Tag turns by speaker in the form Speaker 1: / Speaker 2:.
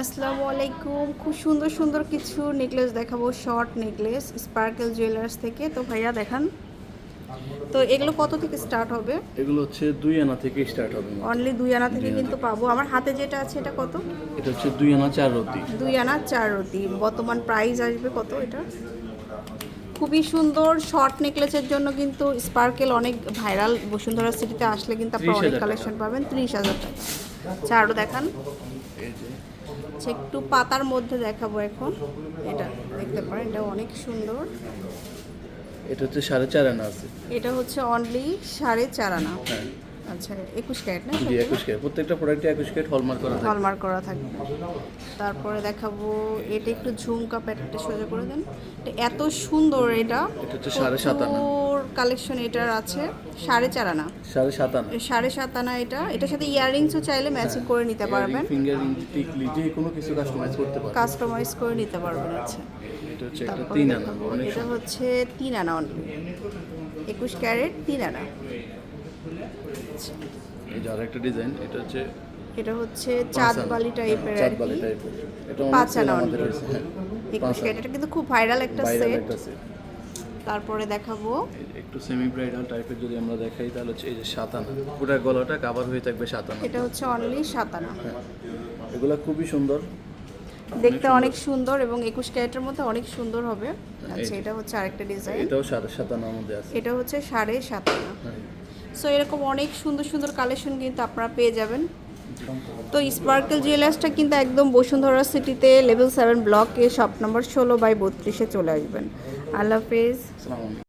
Speaker 1: আসসালামু আলাইকুম। খুব সুন্দর সুন্দর কিছু নেকলেস দেখাবো। শর্ট নেকলেস স্পার্কেল জুয়েলার্স থেকে। তো ভাইয়া দেখান। তো এগুলো কত থেকে স্টার্ট হবে?
Speaker 2: এগুলো হচ্ছে দুই আনা থেকে স্টার্ট হবে।
Speaker 1: অনলি দুই আনা থেকে কিন্তু পাবো। আমার হাতে যেটা আছে এটা কত?
Speaker 2: এটা হচ্ছে দুই আনা চার রতি।
Speaker 1: দুই আনা চার রতি। বর্তমান প্রাইস আসবে কত এটা? খুবই সুন্দর। শর্ট নেকলেসের জন্য কিন্তু স্পার্কেল অনেক ভাইরাল বসুন্ধরা সিটিতে আসলে কিন্তু আপনারা অনেক কালেকশন পাবেন। ত্রিশ হাজার টাকা। আরও দেখান। আচ্ছা একটু পাতার মধ্যে দেখাবো এখন। এটা দেখতে পারেন এটা অনেক সুন্দর।
Speaker 2: এটা হচ্ছে সাড়ে চার আনা আছে।
Speaker 1: এটা হচ্ছে অনলি সাড়ে চার আনা।
Speaker 2: হ্যাঁ।
Speaker 1: আচ্ছা একুশ ক্যারেট না
Speaker 2: জি একুশ ক্যারেট। প্রত্যেকটা প্রোডাক্টে একুশ ক্যারেট হলমার্ক করা থাকে।
Speaker 1: হলমার্ক করা থাকে। তারপরে দেখাবো এটা একটু ঝুমকা প্যাকেটটা সোজা করে দেন। এটা এত সুন্দর এটা।
Speaker 2: এটা হচ্ছে সাড়ে সাত আনা।
Speaker 1: কালেকশন এটার আছে সাড়ে চার আনা।
Speaker 2: সাড়ে সাত আনা।
Speaker 1: সাড়ে সাত আনা এটা। এটার সাথে ইয়াররিংসও চাইলে ম্যাচিং করে নিতে পারবেন।
Speaker 2: ফিঙ্গার রিং টিকলি যে কোনো কিছু কাস্টমাইজ করতে পারবেন।
Speaker 1: কাস্টমাইজ করে নিতে পারবেন আচ্ছা।
Speaker 2: এটা হচ্ছে একটা তিন আনা
Speaker 1: এটা হচ্ছে তিন আনা অনলি একুশ ক্যারেট তিন আনা।
Speaker 2: এই যে আরেকটা ডিজাইন এটা হচ্ছে
Speaker 1: এটা হচ্ছে চাঁদ বালি টাইপের
Speaker 2: হ্যাঁ,
Speaker 1: আর কি। পাঁচ আনা only।
Speaker 2: হয়েছে হ্যাঁ
Speaker 1: একুশ ক্যারেট এটা কিন্তু খুব ভাইরাল একটা সেট। তারপরে দেখাবো।
Speaker 2: একটু সেমি ব্রাইডাল টাইপের যদি আমরা দেখাই তাহলে হচ্ছে এই যে সাত আনা পুরো গলাটা কাভার হয়ে থাকবে সাত আনা
Speaker 1: এটা হচ্ছে অনলি সাত আনা
Speaker 2: হ্যাঁ। এগুলা খুবই সুন্দর।
Speaker 1: দেখতে অনেক সুন্দর। এবং একুশ ক্যারেটের মধ্যে অনেক সুন্দর হবে। আচ্ছা এটা হচ্ছে আরেকটা ডিজাইন
Speaker 2: এটাও সাড়ে সাত আনার মধ্যে আছে।
Speaker 1: এটা হচ্ছে সাড়ে সাত আনা
Speaker 2: হ্যাঁ।
Speaker 1: সো এরকম অনেক সুন্দর সুন্দর কালেকশন কিন্তু আপনারা পেয়ে যাবেন। তো স্পার্কেল জুয়েলার্সটা কিন্তু একদম বসুন্ধরা সিটিতে লেভেল সেভেন ব্লকে শপ নম্বর ষোলো বাই বত্রিশে চলে আসবেন। আল্লাহ হাফেজ।